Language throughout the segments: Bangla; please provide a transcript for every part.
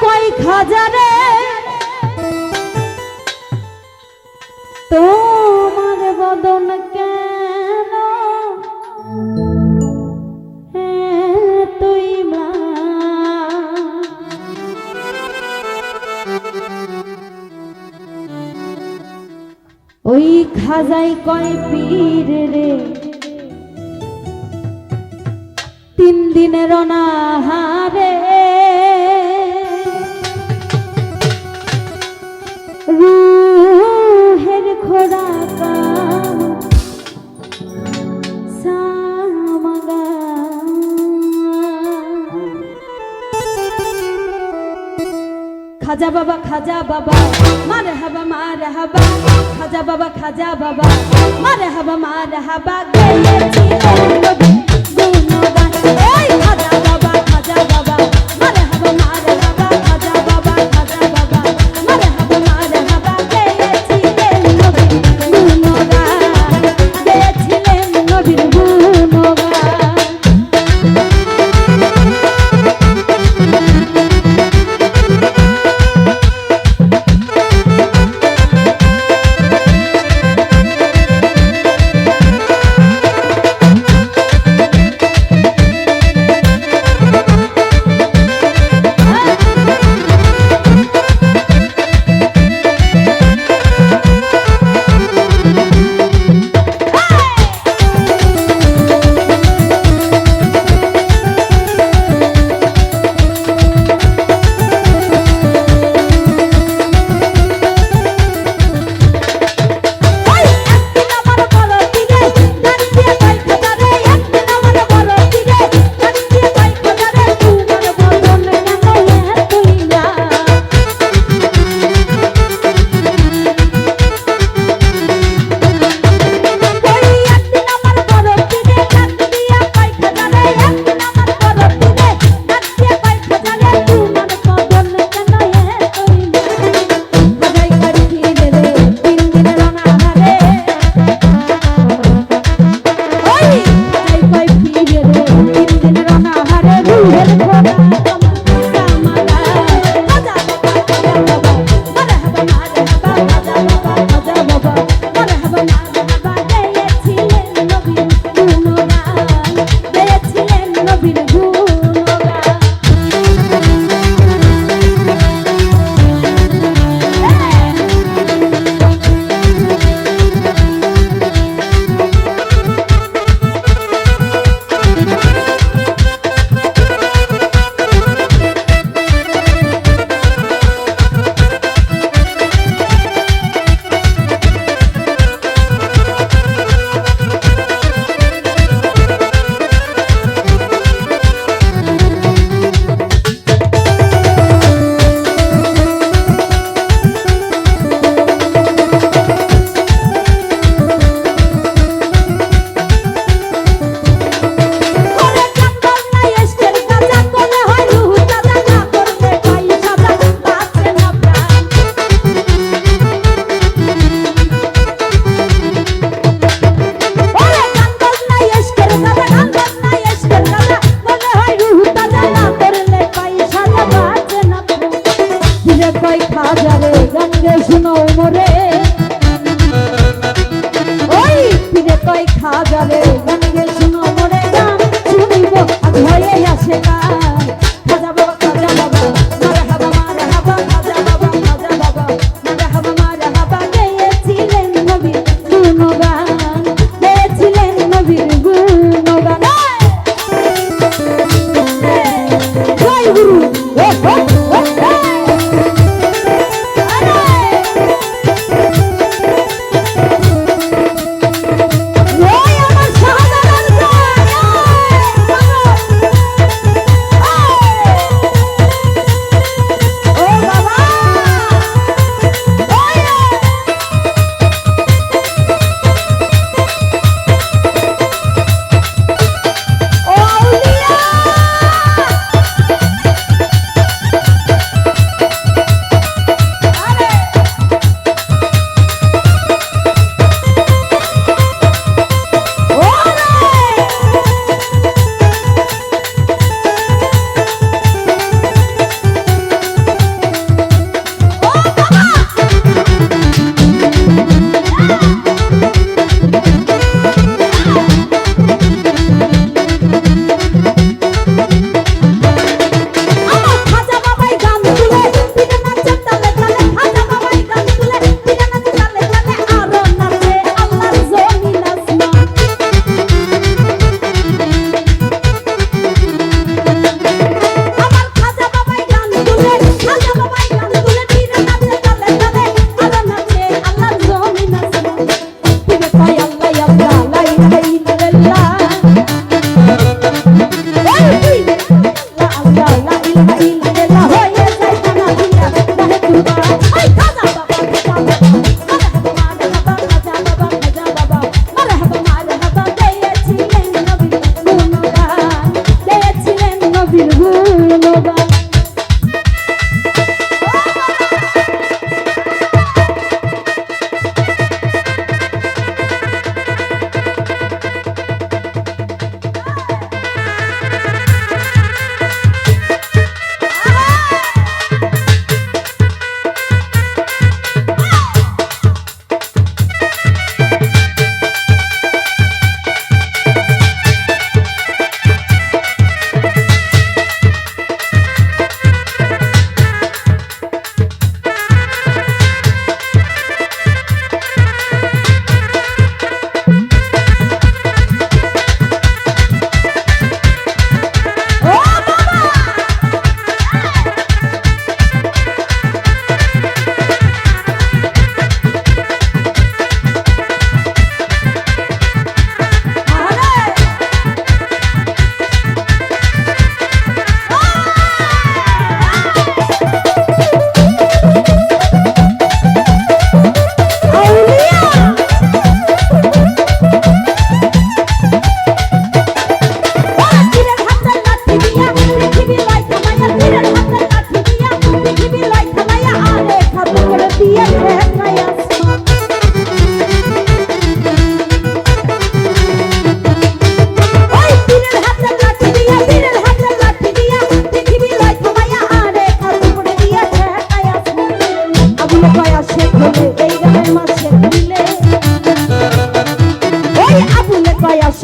কই খাজারে তোমার বদন কেন তুই ওই খাজাই কয় পীর রে? তিন দিনের অনাহারে খাজা বাবা খাজা বাবা মারে হাবা মারে হাবা খাজা বাবা খাজা বাবা মারে হাবা মারে হাবা গেয়েছি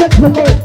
Gentlemen